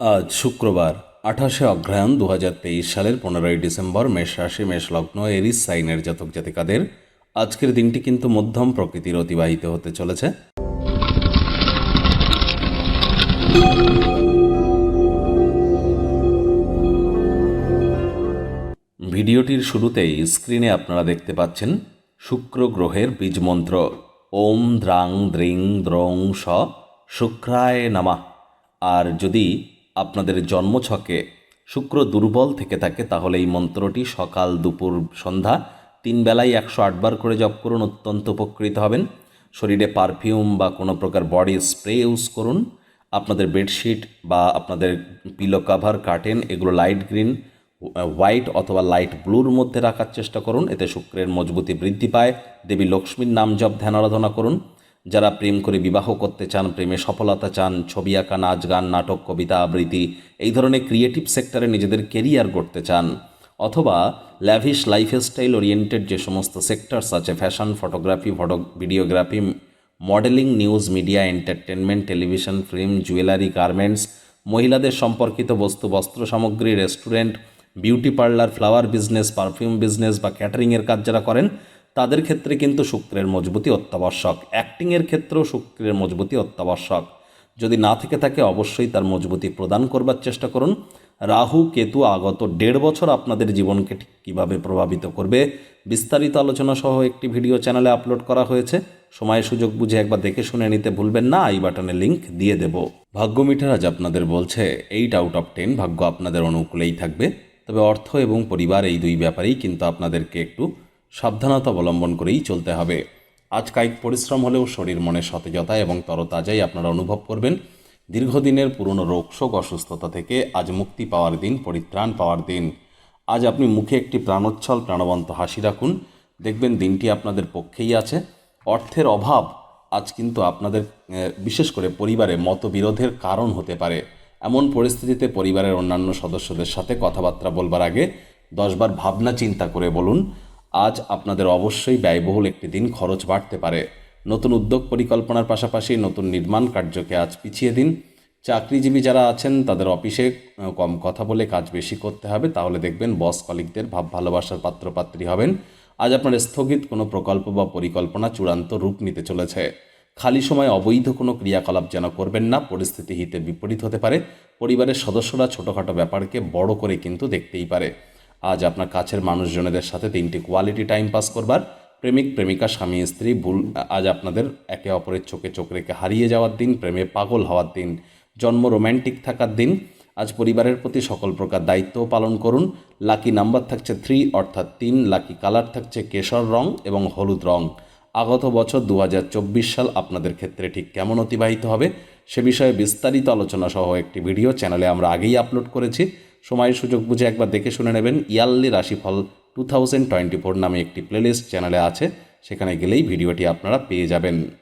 আজ শুক্রবার, আঠাশে অগ্রহায়ণ দু সালের পনেরোই ডিসেম্বর মেষ রাশি, মেষ লগ্ন, এরিস, সাইনের জাতক জাতিকাদের আজকের দিনটি কিন্তু মধ্যম প্রকৃতির অতিবাহিত হতে চলেছে। ভিডিওটির শুরুতেই স্ক্রিনে আপনারা দেখতে পাচ্ছেন, শুক্র গ্রহের বীজমন্ত্র ওম দ্রাং দ্রিং দ্রং স, শুক্রায় নামা। আর যদি আপনাদের জন্মছকে শুক্র দুর্বল থেকে থাকে, তাহলে এই মন্ত্রটি সকাল দুপুর সন্ধ্যা তিন বেলায় একশো আটবার করে জপ করুন, অত্যন্ত উপকৃত হবেন। শরীরে পারফিউম বা কোনো প্রকার বডি স্প্রে ইউজ করুন। আপনাদের বেডশিট বা আপনাদের পিলো কাভার কার্টেন এগুলো লাইট গ্রিন হোয়াইট অথবা লাইট ব্লুর মধ্যে রাখার চেষ্টা করুন। এতে শুক্রের মজবুতি বৃদ্ধি পায়। দেবী লক্ষ্মীর নাম জপ, ধ্যান, আরাধনা করুন। যারা প্রেম করে বিবাহ করতে চান, প্রেমে সফলতা চান, ছবি আঁকা, নাচ গান, নাটক, কবিতা, আবৃত্তি, এই ধরনের ক্রিয়েটিভ সেক্টরে নিজেদের কেরিয়ার গড়তে চান। অথবা ল্যাভিশ লাইফস্টাইল ওরিয়েন্টেড যে সমস্ত সেক্টরস আছে fashion photography photo videography modeling news media entertainment television film jewellery garments মহিলাদের সম্পর্কিত বস্তু, বস্ত্র সামগ্রী restaurant beauty parlour flower business perfume business বা ক্যাটারিংয়ের কাজ যারা করেন তাদের ক্ষেত্রে কিন্তু শুক্রের মজবুতি অত্যাবশ্যক। অ্যাক্টিংয়ের ক্ষেত্রেও শুক্রের মজবুতি অত্যাবশ্যক। যদি না থেকে থাকে, অবশ্যই তার মজবুতি প্রদান করবার চেষ্টা করুন। রাহু, কেতু আগত দেড় বছর আপনাদের জীবনকে ঠিক কীভাবে প্রভাবিত করবে, বিস্তারিত আলোচনা সহ একটি ভিডিও চ্যানেলে আপলোড করা হয়েছে। সময় সুযোগ বুঝে একবার দেখে শুনে নিতে ভুলবেন না আই বাটনে লিংক দিয়ে দেব। ভাগ্য মিটার আজ আপনাদের বলছে এইট আউট অফ টেন ভাগ্য আপনাদের অনুকূলেই থাকবে। তবে অর্থ এবং পরিবার এই দুই ব্যাপারেই কিন্তু আপনাদেরকে একটু সাবধানতা অবলম্বন করেই চলতে হবে। আজ কায়িক পরিশ্রম হলেও শরীর মনে সতেজতা এবং তরতাজাই আপনারা অনুভব করবেন। দীর্ঘদিনের পুরনো রোগশোক অসুস্থতা থেকে আজ মুক্তি পাওয়ার দিন, পরিত্রাণ পাওয়ার দিন। আজ আপনি মুখে একটি প্রাণোচ্ছল, প্রাণবন্ত হাসি রাখুন। দেখবেন দিনটি আপনাদের পক্ষেই আছে। অর্থের অভাব আজ কিন্তু আপনাদের বিশেষ করে পরিবারে মতবিরোধের কারণ হতে পারে। এমন পরিস্থিতিতে পরিবারের অন্যান্য সদস্যদের সাথে কথাবার্তা বলবার আগে দশবার ভাবনা চিন্তা করে বলুন। আজ আপনাদের অবশ্যই ব্যয়বহুল একটি দিন খরচ বাড়তে পারে। নতুন উদ্যোগ পরিকল্পনার পাশাপাশি নতুন নির্মাণ কার্যকে আজ পিছিয়ে দিন। চাকরিজীবী যারা আছেন, তাদের অফিসে কম কথা বলে কাজ বেশি করতে হবে। তাহলে দেখবেন বস কলিকদের ভাব ভালোবাসার পাত্রপাত্রী হবেন। আজ আপনার স্থগিত কোনো প্রকল্প বা পরিকল্পনা চূড়ান্ত রূপ নিতে চলেছে। খালি সময় অবৈধ কোনো ক্রিয়াকলাপ যেন করবেন না, পরিস্থিতি হিতে বিপরীত হতে পারে। পরিবারের সদস্যরা ছোটোখাটো ব্যাপারকে বড় করে কিন্তু দেখতেই পারে। আজ আপনার কাছের মানুষজনেদের সাথে তিনটি কোয়ালিটি টাইম পাস করবার। প্রেমিক, প্রেমিকা, স্বামী, স্ত্রী, ভুল, আজ আপনাদের একে অপরের চোখে চোখ রেখে হারিয়ে যাওয়ার দিন, প্রেমে পাগল হওয়ার দিন, জন্ম রোম্যান্টিক থাকার দিন। আজ পরিবারের প্রতি সকল প্রকার দায়িত্ব পালন করুন। লাকি নাম্বার থাকছে থ্রি অর্থাৎ তিন। লাকি কালার থাকছে কেশর রং এবং হলুদ রং। আগত বছর দু হাজার চব্বিশ সাল আপনাদের ক্ষেত্রে ঠিক কেমন অতিবাহিত হবে, সে বিষয়ে বিস্তারিত আলোচনা সহ একটি ভিডিও চ্যানেলে আমরা আগেই আপলোড করেছি। সময়ের সুযোগ বুঝে একবার দেখে শুনে নেবেন ইয়ারলি রাশিফল টু থাউজেন্ড টোয়েন্টি ফোর নামে একটি প্লেলিস্ট চ্যানেলে আছে। সেখানে গেলেই ভিডিওটি আপনারা পেয়ে যাবেন।